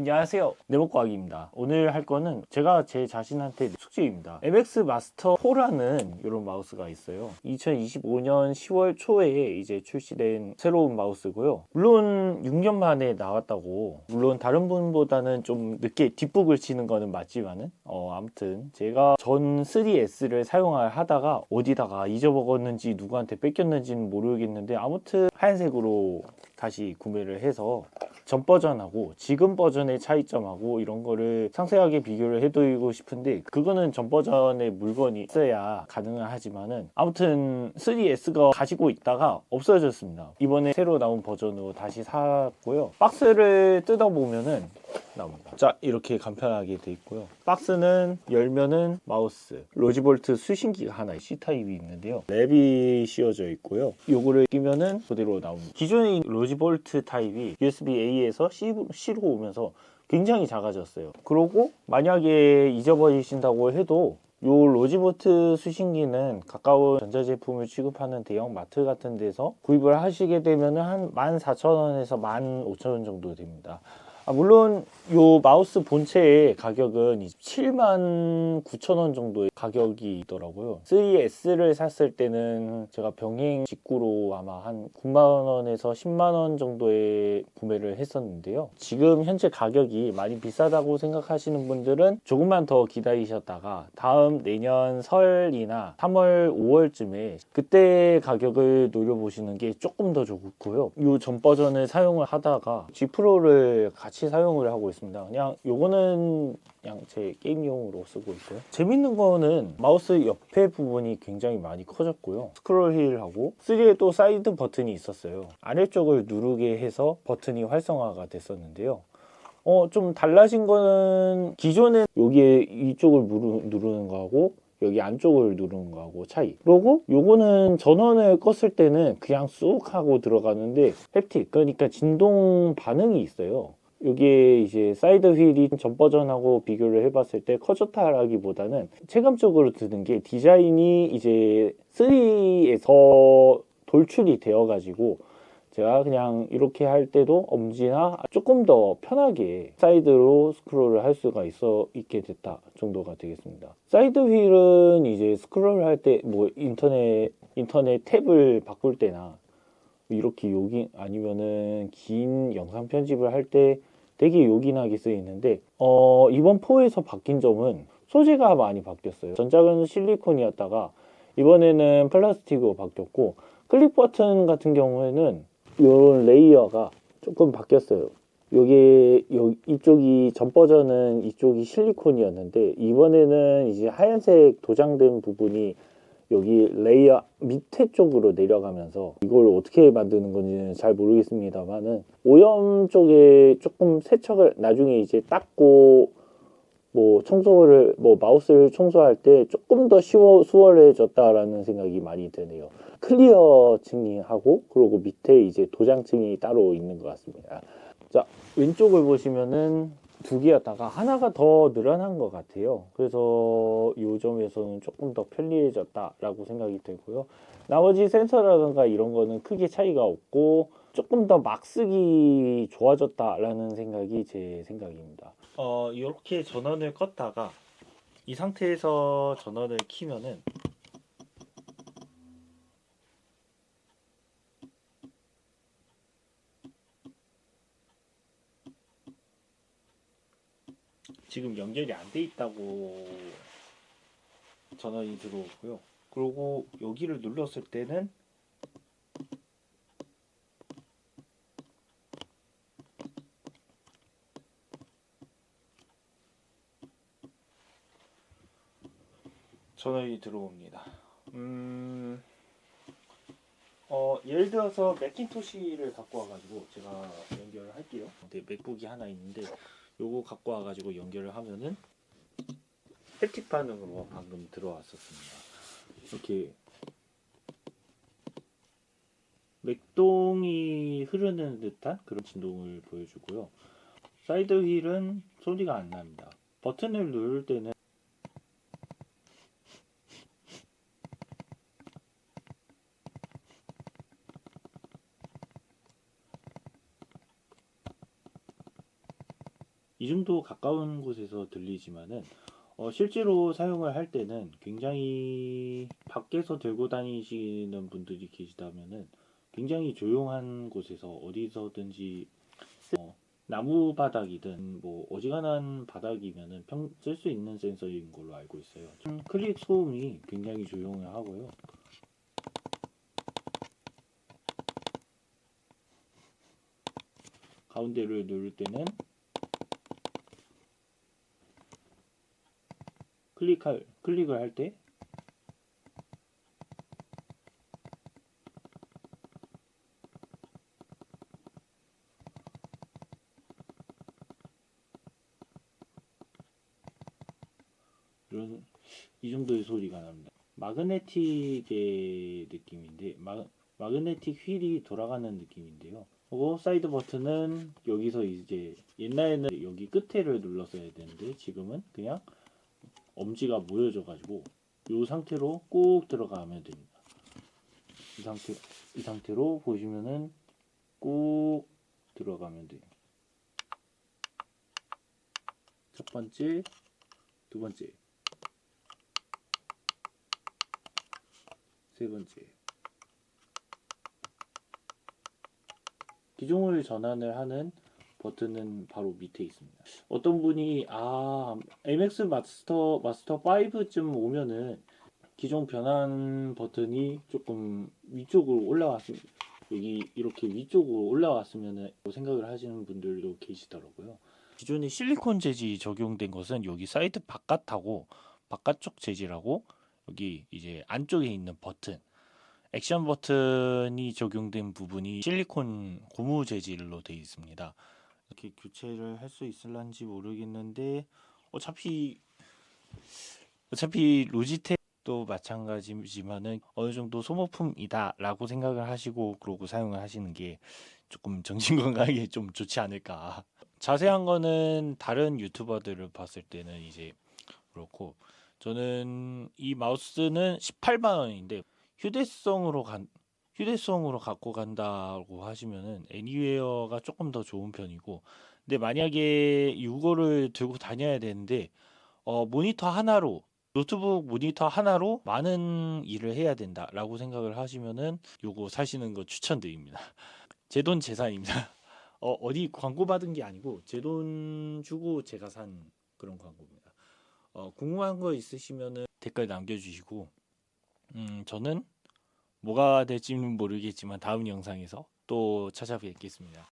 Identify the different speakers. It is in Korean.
Speaker 1: 안녕하세요. 네모과학입니다. 오늘 할 거는 제가 제 자신한테 숙제입니다. MX 마스터 4라는 이런 마우스가 있어요. 2025년 10월 초에 이제 출시된 새로운 마우스고요. 물론 6년 만에 나왔다고 물론 다른 분보다는 좀 늦게 뒷북을 치는 거는 맞지만은 어 아무튼 제가 전 3S를 사용을 하다가 어디다가 잊어먹었는지 누구한테 뺏겼는지는 모르겠는데 아무튼 하얀색으로 다시 구매를 해서 전 버전하고 지금 버전의 차이점하고 이런 거를 상세하게 비교를 해드리고 싶은데 그거는 전 버전의 물건이 있어야 가능은 하지만은 아무튼 3S가 가지고 있다가 없어졌습니다. 이번에 새로 나온 버전으로 다시 샀고요. 박스를 뜯어보면은 나옵니다. 자 이렇게 간편하게 돼 있고요. 박스는 열면은 마우스, 로지볼트 수신기가 하나 C타입이 있는데요. 랩이 씌워져 있고요. 요거를 끼면은 그대로 나옵니다. 기존의 로지볼트 타입이 USB-A에서 C로 오면서 굉장히 작아졌어요. 그리고 만약에 잊어버리신다고 해도 요 로지보트 수신기는 가까운 전자제품을 취급하는 대형 마트 같은 데서 구입을 하시게 되면 한 14,000원에서 15,000원 정도 됩니다. 아, 물론 요 마우스 본체의 가격은 7만 9천 원 정도의 가격이더라고요. 3S를 샀을 때는 제가 병행 직구로 아마 한 9만 원에서 10만 원 정도에 구매를 했었는데요. 지금 현재 가격이 많이 비싸다고 생각하시는 분들은 조금만 더 기다리셨다가 다음 내년 설이나 3월, 5월쯤에 그때 가격을 노려보시는 게 조금 더 좋고요. 요전 버전을 사용을 하다가 G 프로를 같이 사용을 하고 있습니다. 그냥 요거는 그냥 제 게임용으로 쓰고 있고요. 재밌는 거는 마우스 옆에 부분이 굉장히 많이 커졌고요. 스크롤 휠하고 3에 또 사이드 버튼이 있었어요. 아래쪽을 누르게 해서 버튼이 활성화가 됐었는데요. 어, 좀 달라진 거는 기존에 여기에 이쪽을 누르, 누르는 거하고 여기 안쪽을 누르는 거하고 차이. 그리고 요거는 전원을 껐을 때는 그냥 쑥 하고 들어가는데 햅틱, 그러니까 진동 반응이 있어요. 여기에 이제 사이드 휠이 전 버전하고 비교를 해봤을 때 커졌다라기보다는 체감적으로 드는 게 디자인이 이제 3에서 돌출이 되어가지고 제가 그냥 이렇게 할 때도 엄지나 조금 더 편하게 사이드로 스크롤을 할 수가 있어 있게 됐다 정도가 되겠습니다. 사이드 휠은 이제 스크롤 할 때 뭐 인터넷 인터넷 탭을 바꿀 때나 이렇게 요긴 아니면은 긴 영상 편집을 할 때 되게 요긴하게 쓰이는데 어 이번 4에서 바뀐 점은 소재가 많이 바뀌었어요. 전작은 실리콘이었다가 이번에는 플라스틱으로 바뀌었고 클릭 버튼 같은 경우에는 이런 레이어가 조금 바뀌었어요. 여기 요 이쪽이 전 버전은 이쪽이 실리콘이었는데 이번에는 이제 하얀색 도장된 부분이 여기 레이어 밑에 쪽으로 내려가면서 이걸 어떻게 만드는 건지는 잘 모르겠습니다만은 오염 쪽에 조금 세척을 나중에 이제 닦고 뭐 청소를 뭐 마우스를 청소할 때 조금 더 쉬워 수월해졌다라는 생각이 많이 드네요. 클리어 층이 하고 그리고 밑에 이제 도장 층이 따로 있는 것 같습니다. 자 왼쪽을 보시면은 두 개였다가 하나가 더 늘어난 것 같아요. 그래서 이 점에서는 조금 더 편리해졌다라고 생각이 들고요. 나머지 센서라든가 이런 거는 크게 차이가 없고 조금 더 막 쓰기 좋아졌다라는 생각이 제 생각입니다. 어 이렇게 전원을 껐다가 이 상태에서 전원을 키면은 지금 연결이 안 돼 있다고 전원이 들어오고요. 그리고 여기를 눌렀을 때는 전원이 들어옵니다. 음, 어, 예를 들어서 맥킨토시를 갖고 와가지고 제가 연결을 할게요. 근데 맥북이 하나 있는데 요거 갖고 와가지고 연결을 하면은 햅틱 반응으로 방금 들어왔었습니다. 이렇게 맥동이 흐르는 듯한 그런 진동을 보여주고요. 사이드 휠은 소리가 안 납니다. 버튼을 누를 때는 이 정도 가까운 곳에서 들리지만은 어, 실제로 사용을 할 때는 굉장히 밖에서 들고 다니시는 분들이 계시다면은 굉장히 조용한 곳에서 어디서든지 어, 나무 바닥이든 뭐 어지간한 바닥이면은 쓸 수 있는 센서인 걸로 알고 있어요. 음, 클릭 소음이 굉장히 조용하고요. 가운데를 누를 때는 클릭할 클릭을 할 때 이런 이 정도의 소리가 납니다. 마그네틱의 느낌인데 마, 마그네틱 휠이 돌아가는 느낌인데요. 그리고 사이드 버튼은 여기서 이제 옛날에는 여기 끝에를 눌렀어야 되는데 지금은 그냥 엄지가 모여져 가지고 이 상태로 꾹 들어가면 됩니다. 이 상태 이 상태로 보시면은 꾹 들어가면 돼요. 첫 번째, 두 번째, 세 번째. 기종을 전환을 하는 버튼은 바로 밑에 있습니다. 어떤 분이 아 MX 마스터 마스터 5쯤 오면은 기종 변환 버튼이 조금 위쪽으로 올라왔습니다. 여기 이렇게 위쪽으로 올라왔으면은 생각을 하시는 분들도 계시더라고요. 기존에 실리콘 재질 적용된 것은 여기 사이드 바깥하고 바깥쪽 재질하고 여기 이제 안쪽에 있는 버튼 액션 버튼이 적용된 부분이 실리콘 고무 재질로 되어 있습니다. 이렇게 교체를 할 수 있을런지 모르겠는데 어차피 어차피 로지텍도 마찬가지지만은 어느 정도 소모품이다라고 생각을 하시고 그러고 사용을 하시는 게 조금 정신 건강에 좀 좋지 않을까. 자세한 거는 다른 유튜버들을 봤을 때는 이제 그렇고 저는 이 마우스는 18만 원인데 휴대성으로 간 휴대성으로 갖고 간다고 하시면은 애니웨어가 조금 더 좋은 편이고 근데 만약에 이거를 들고 다녀야 되는데 어 모니터 하나로 노트북 모니터 하나로 많은 일을 해야 된다라고 생각을 하시면은 요거 사시는 거 추천드립니다. 제 돈 재산입니다. 어 어디 광고 받은 게 아니고 제 돈 주고 제가 산 그런 광고입니다. 어 궁금한 거 있으시면은 댓글 남겨주시고 음 저는 뭐가 될지는 모르겠지만 다음 영상에서 또 찾아뵙겠습니다.